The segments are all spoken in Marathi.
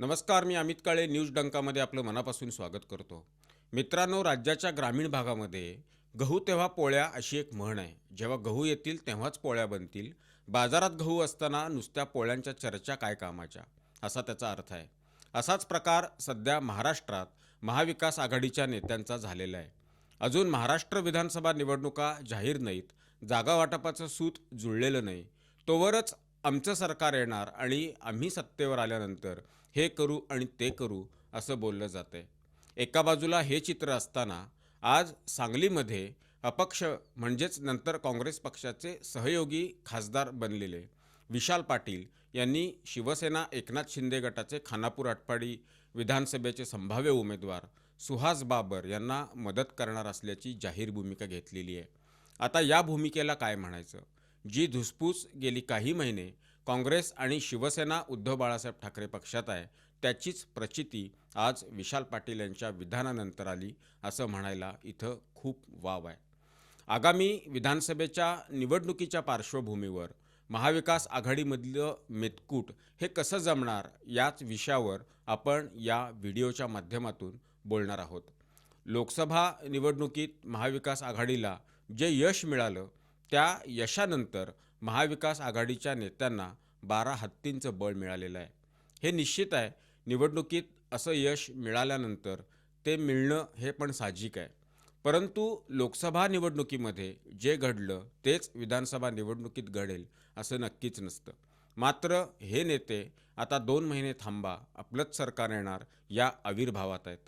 नमस्कार मी अमित काळे न्यूज डंकामध्ये आपलं मनापासून स्वागत करतो. मित्रांनो राज्याच्या ग्रामीण भागामध्ये गहू तेव्हा पोळ्या अशी एक म्हण आहे. जेव्हा गहू येतील तेव्हाच पोळ्या बनतील. बाजारात गहू असताना नुसत्या पोळ्यांच्या चर्चा काय कामाच्या? असा त्याचा अर्थ आहे. असाच प्रकार सध्या महाराष्ट्रात महाविकास आघाडीच्या नेत्यांचा झालेला आहे. अजून महाराष्ट्र विधानसभा निवडणुका जाहीर नाहीत. जागा वाटपाचं सूत जुळलेलं नाही. तोवरच आमचं सरकार येणार आणि आम्ही सत्तेवर आल्यानंतर हे करू आणि ते करू असं बोललं जातंय. एका बाजूला हे चित्र असताना आज सांगलीमध्ये अपक्ष म्हणजेच नंतर काँग्रेस पक्षाचे सहयोगी खासदार बनलेले विशाल पाटील यांनी शिवसेना एकनाथ शिंदे गटाचे खानापूर आटपाडी विधानसभेचे संभाव्य उमेदवार सुहास बाबर यांना मदत करणार असल्याची जाहीर भूमिका घेतलेली आहे. आता या भूमिकेला काय म्हणायचं? जी धुसफूस गेली काही महिने काँग्रेस आणि शिवसेना उद्धव बाळासाहेब ठाकरे पक्षात आहे. त्याचीच प्रचिती आज विशाल पाटील यांच्या विधानानंतर आली असं म्हणायला इथं खूप वाव आहे. आगामी विधानसभेच्या निवडणुकीच्या पार्श्वभूमीवर महाविकास आघाडीमधलं मेतकूट हे कसं जमणार याच विषयावर आपण या व्हिडिओच्या माध्यमातून बोलणार आहोत. लोकसभा निवडणुकीत महाविकास आघाडीला जे यश मिळालं त्या यशानंतर महाविकास आघाडीच्या नेत्यांना बारा हत्तींचं बळ मिळालेलं आहे. हे निश्चित आहे निवडणुकीत असं यश मिळाल्यानंतर ते मिळणं हे पण साहजिक आहे. परंतु लोकसभा निवडणुकीमध्ये जे घडलं तेच विधानसभा निवडणुकीत घडेल असं नक्कीच नसतं. मात्र हे नेते आता दोन महिने थांबा आपलंच सरकार येणार या आविर्भावात आहेत.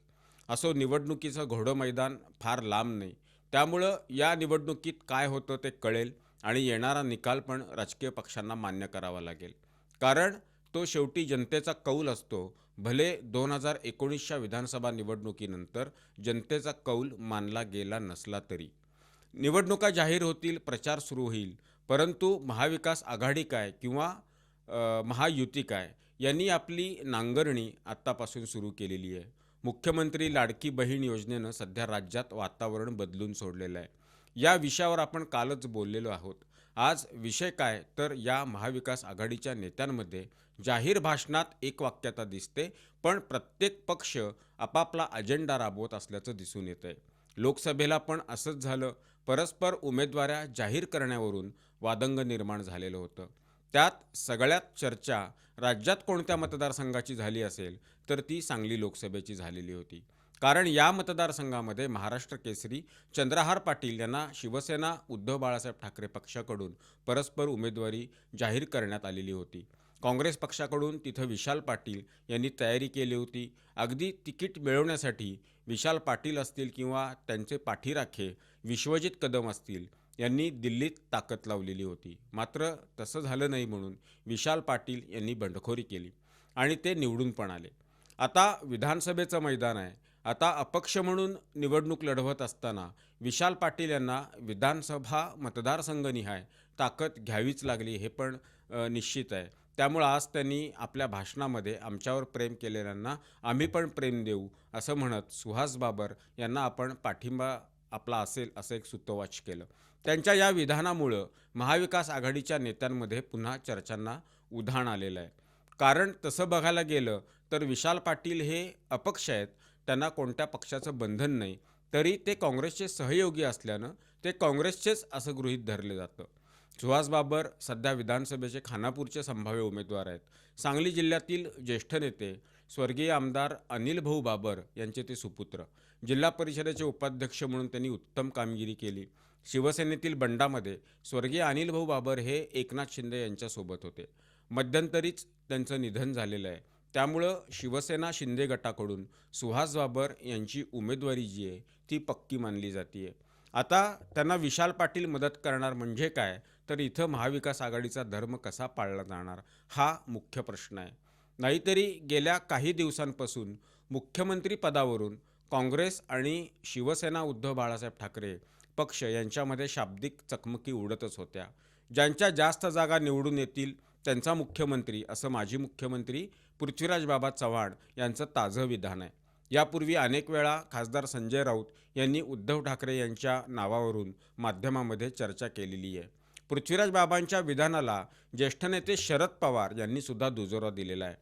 असो निवडणुकीचं घोडं मैदान फार लांब नाही. त्यामुळं या निवडणुकीत काय होतं ते कळेल. आणि येणारा निकाल पण राजकीय पक्षांना मान्य करावा लागेल. कारण तो शेवटी जनतेचा कौल असतो. भले दोन हजार एकोणीसच्या विधानसभा निवडणुकीनंतर जनतेचा कौल मानला गेला नसला तरी. निवडणुका जाहीर होतील प्रचार सुरू होईल. परंतु महाविकास आघाडी काय किंवा महायुती काय यांनी आपली नांगरणी आत्तापासून सुरू केलेली आहे. मुख्यमंत्री लाडकी बहीण योजनेनं सध्या राज्यात वातावरण बदलून सोडलेलं आहे. या विषयावर आपण कालच बोललेलो आहोत. आज विषय काय? तर या महाविकास आघाडीच्या नेत्यांमध्ये जाहीर भाषणात एक वाक्यता दिसते पण प्रत्येक पक्ष आपापला अजेंडा राबवत असल्याचं दिसून येतंय. लोकसभेला पण असंच झालं. परस्पर उमेदवाऱ्या जाहीर करण्यावरून वादंग निर्माण झालेलं होतं. त्यात सगळ्यात चर्चा राज्यात कोणत्या मतदारसंघाची झाली असेल तर ती सांगली लोकसभेची झालेली होती. कारण या मतदारसंघामध्ये महाराष्ट्र केसरी चंद्रहार पाटील यांना शिवसेना उद्धव बाळासाहेब ठाकरे पक्षाकडून परस्पर उमेदवारी जाहीर करण्यात आलेली होती. काँग्रेस पक्षाकडून तिथं विशाल पाटील यांनी तयारी केली होती. अगदी तिकीट मिळवण्यासाठी विशाल पाटील असतील किंवा त्यांचे पाठीराखे विश्वजित कदम असतील यांनी दिल्लीत ताकद लावलेली होती. मात्र तसं झालं नाही म्हणून विशाल पाटील यांनी बंडखोरी केली आणि ते निवडून पण आले. आता विधानसभेचं मैदान आहे. आता अपक्ष म्हणून निवडणूक लढवत असताना विशाल पाटील यांना विधानसभा मतदारसंघनिहाय ताकद घ्यावीच लागली हे पण निश्चित आहे. त्यामुळं आज त्यांनी आपल्या भाषणामध्ये आमच्यावर प्रेम केलेल्यांना आम्ही पण प्रेम देऊ असं म्हणत सुहास बाबर यांना आपण पाठिंबा आपला असेल असं एक सुतोवाच केलं. त्यांच्या या विधानामुळं महाविकास आघाडीच्या नेत्यांमध्ये पुन्हा चर्चांना उधाण आलेलं आहे. कारण तसं बघायला गेलं तर विशाल पाटील हे अपक्ष आहेत. त्यांना कोणत्या पक्षाचं बंधन नाही तरी ते काँग्रेसचे सहयोगी असल्यानं ते काँग्रेसचेच असं गृहीत धरले जातं. सुहास बाबर सध्या विधानसभेचे खानापूरचे संभाव्य उमेदवार आहेत. सांगली जिल्ह्यातील ज्येष्ठ नेते स्वर्गीय आमदार अनिल भाऊ बाबर यांचे ते सुपुत्र. जिल्हा परिषदेचे उपाध्यक्ष म्हणून त्यांनी उत्तम कामगिरी केली. शिवसेनेतील बंडामध्ये स्वर्गीय अनिल भाऊ बाबर हे एकनाथ शिंदे यांच्यासोबत होते. मध्यंतरीच त्यांचं निधन झालेलं आहे. त्यामुळं शिवसेना शिंदे गटाकडून सुहास बाबर यांची उमेदवारी जी आहे ती पक्की मानली जाते आहे आता त्यांना विशाल पाटील मदत करणार म्हणजे काय? तर इथं महाविकास आघाडीचा धर्म कसा पाळला जाणार हा मुख्य प्रश्न आहे. नाहीतरी गेल्या काही दिवसांपासून मुख्यमंत्री पदावरून काँग्रेस आणि शिवसेना उद्धव बाळासाहेब ठाकरे पक्ष यांच्यामध्ये शाब्दिक चकमकी उडतच होत्या. ज्यांच्या जास्त जागा निवडून येतील त्यांचा मुख्यमंत्री असं माजी मुख्यमंत्री पृथ्वीराज बाबा चव्हाण यांचं ताजं विधान आहे. यापूर्वी अनेक वेळा खासदार संजय राऊत यांनी उद्धव ठाकरे यांच्या नावावरून माध्यमामध्ये चर्चा केलेली आहे. पृथ्वीराज बाबांच्या विधानाला ज्येष्ठ नेते शरद पवार यांनी सुद्धा दुजोरा दिलेला आहे.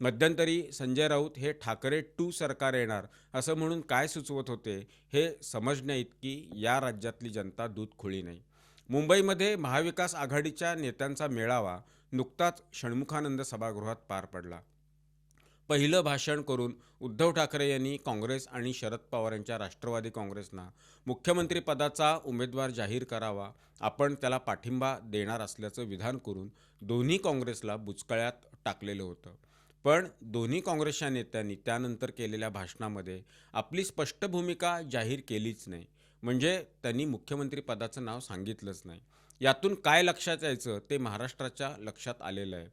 मध्यंतरी संजय राऊत हे ठाकरे टू सरकार येणार असं म्हणून काय सुचवत होते हे समजण्याइतकी या राज्यातली जनता दूध खुळी नाही. मुंबईमध्ये महाविकास आघाडीच्या नेत्यांचा मेळावा नुकताच षण्मुखानंद सभागृहात पार पडला. पहिलं भाषण करून उद्धव ठाकरे यांनी काँग्रेस आणि शरद पवार यांच्या राष्ट्रवादी काँग्रेसना मुख्यमंत्रीपदाचा उमेदवार जाहीर करावा आपण त्याला पाठिंबा देणार असल्याचं विधान करून दोन्ही काँग्रेसला बुचकळ्यात टाकलेलं होतं. पण दोन्ही काँग्रेसच्या नेत्यांनी त्यानंतर केलेल्या भाषणामध्ये आपली स्पष्ट भूमिका जाहीर केलीच नाही. म्हणजे त्यांनी मुख्यमंत्रीपदाचं नाव सांगितलंच नाही. यातून काय लक्षात यायचं? ते महाराष्ट्राच्या लक्षात आलेलं आहे.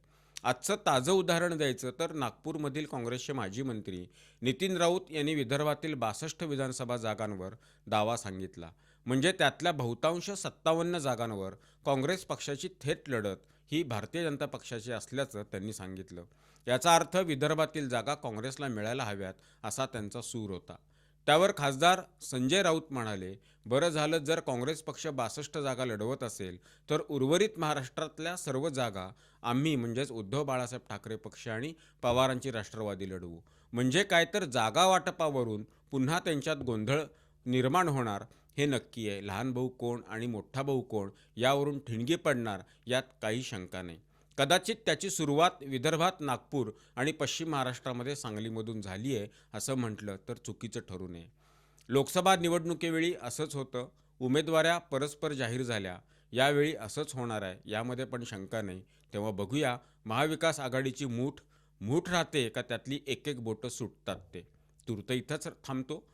आजचं ताजं उदाहरण द्यायचं तर नागपूरमधील काँग्रेसचे माजी मंत्री नितीन राऊत यांनी विदर्भातील बासष्ट विधानसभा जागांवर दावा सांगितला. म्हणजे त्यातल्या बहुतांश सत्तावन्न जागांवर काँग्रेस पक्षाची थेट लढत ही भारतीय जनता पक्षाची असल्याचं त्यांनी सांगितलं. याचा अर्थ विदर्भातील जागा काँग्रेसला मिळायला हव्यात असा त्यांचा सूर होता. त्यावर खासदार संजय राऊत म्हणाले बरं झालं जर काँग्रेस पक्ष बासष्ट जागा लढवत असेल तर उर्वरित महाराष्ट्रातल्या सर्व जागा आम्ही म्हणजेच उद्धव बाळासाहेब ठाकरे पक्ष आणि पवारांची राष्ट्रवादी लढवू. म्हणजे काय तर जागा वाटपावरून पुन्हा त्यांच्यात गोंधळ निर्माण होणार हे नक्की आहे. लहान भाऊ कोण आणि मोठा भाऊ कोण यावरून ठिणगी पडणार यात काही शंका नाही. कदाचित त्याची सुरुवात विदर्भात नागपूर आणि पश्चिम महाराष्ट्रामध्ये सांगलीमधून झाली आहे असं म्हटलं तर चुकीचं ठरू नये. लोकसभा निवडणुकीवेळी असंच होतं. उमेदवाऱ्या परस्पर जाहीर झाल्या. यावेळी असंच होणार आहे यामध्ये पण शंका नाही. तेव्हा बघूया महाविकास आघाडीची मूठ मूठ राहते का त्यातली एक एक बोटं सुटतात ते. तूर्त इथंच थांबतो.